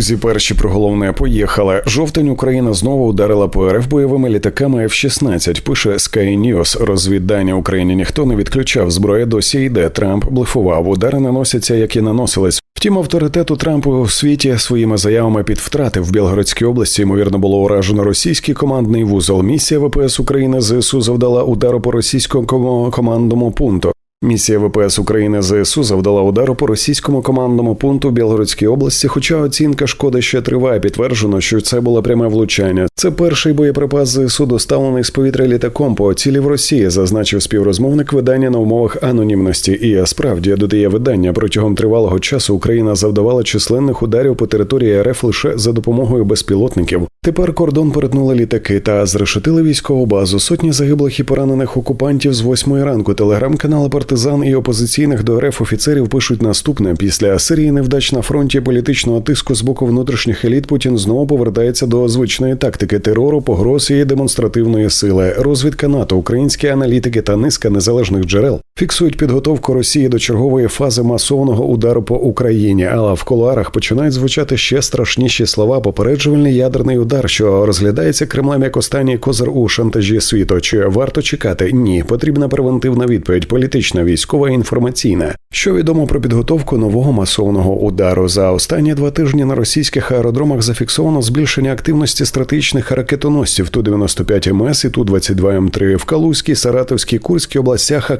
Друзі, перші про головне поїхали. Жовтень Україна знову ударила по РФ бойовими літаками F-16, Пише Sky News. Розвіддання Україні ніхто не відключав. Зброя досі йде. Трамп блефував. Удари наносяться, як і наносились. Втім, авторитету Трампу у світі своїми заявами під втрати в Білгородській області ймовірно було уражено російський командний вузол. Місія ВПС України ЗСУ завдала удару по російському командному пункту. Місія ВПС України ЗСУ завдала удару по російському командному пункту в Білгородській області. Хоча оцінка шкоди ще триває, підтверджено, що це було пряме влучання. Це перший боєприпас ЗСУ, доставлений з повітря літаком по цілі в Росії, зазначив співрозмовник видання на умовах анонімності. І справді додає видання протягом тривалого часу Україна завдавала численних ударів по території РФ лише за допомогою безпілотників. Тепер кордон перетнули літаки та зрешетили військову базу. Сотні загиблих і поранених окупантів з восьмої ранку. Телеграм-канали партизан і опозиційних до РФ офіцерів пишуть наступне: після серії невдач на фронті політичного тиску з боку внутрішніх еліт Путін знову повертається до звичної тактики терору, погроз і демонстративної сили. Розвідка НАТО, українські аналітики та низка незалежних джерел фіксують підготовку Росії до чергової фази масованого удару по Україні. Але в колуарах починають звучати ще страшніші слова. Попереджувальний ядерний удар, що розглядається Кремлем як останній козир у шантажі світу. Чи варто чекати? Ні, потрібна превентивна відповідь, політична, військова, інформаційна. Що відомо про підготовку нового масованого удару за останні два тижні на російських аеродромах зафіксовано збільшення активності стратегічних ракетоносців ту 95 МС і ту 22 М3 в Калузькій, Саратовській, Курській областях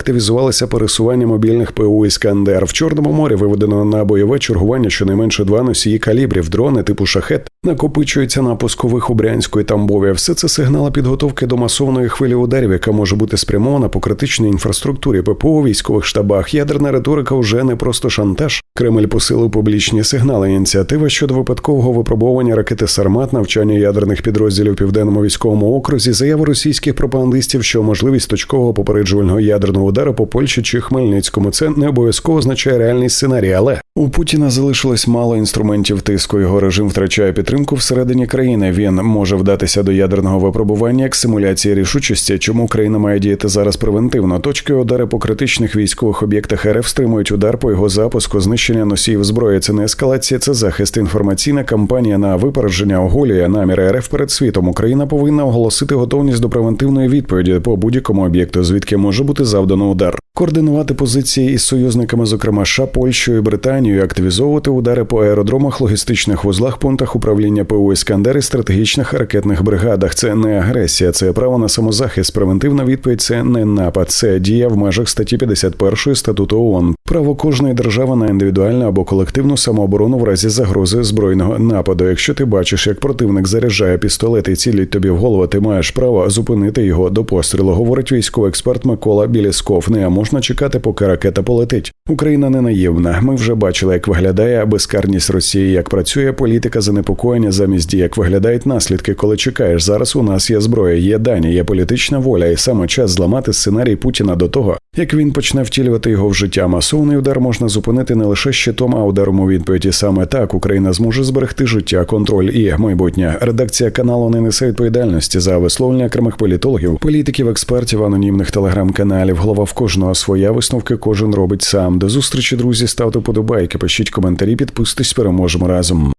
активізувалися пересування мобільних ПУ Іскандер. В Чорному морі виведено на бойове чергування щонайменше два носії калібрів, дрони типу шахет накопичуються на пускових у Брянську і Тамбові. Все це сигнали підготовки до масовної хвилі ударів, яка може бути спрямована по критичній інфраструктурі ППО, військових штабах. Ядерна риторика вже не просто шантаж. Кремль посилив публічні сигнали. Ініціатива щодо випадкового випробування ракети Сармат, навчання ядерних підрозділів південному військовому окрузі, заяви російських пропагандистів, що можливість точкового попереджувального ядерного удару по Польщі чи Хмельницькому. Це не обов'язково означає реальний сценарій, але у Путіна залишилось мало інструментів тиску. Його режим втрачає підтримку всередині країни. Він може вдатися до ядерного випробування як симуляції рішучості. Чому країна має діяти зараз превентивно? Точки удари по критичних військових об'єктах РФ стримують удар по його запуску, знищення носіїв зброї. Це не ескалація, це захист. Інформаційна кампанія на випередження оголює наміри РФ перед світом. Україна повинна оголосити готовність до превентивної відповіді по будь-якому об'єкту, звідки може бути завдано удар. Координувати позиції із союзниками, зокрема США, Польщею, Британією, активізовувати удари по аеродромах, логістичних вузлах, пунктах управління ПУ «Іскандер» і стратегічних ракетних бригадах. Це не агресія, це право на самозахист. Превентивна відповідь це не напад, це дія в межах статті 51 статуту ООН. Право кожної держави на індивідуальну або колективну самооборону в разі загрози збройного нападу. Якщо ти бачиш, як противник заряджає пістолет і цілить тобі в голову, ти маєш право зупинити його до пострілу. Говорить військовий експерт Микола Білісков. Не можна чекати, поки ракета полетить. Україна не наївна. Ми вже бачили, як виглядає безкарність Росії, як працює політика занепокоєння замість дій, як виглядають наслідки, коли чекаєш. Зараз у нас є зброя, є дані, є політична воля, і саме час зламати сценарій Путіна до того, як він почне втілювати його в життя. Масовний удар можна зупинити не лише щитом, а ударом у відповіді. Саме так Україна зможе зберегти життя, контроль і майбутнє. Редакція каналу не несе відповідальності за висловлення окремих політологів, політиків, експертів, анонімних телеграм-каналів. Голова в кожного своя висновки кожен робить сам. До зустрічі, друзі. Ставте подобайки, пишіть коментарі, підписуйтесь, переможемо разом.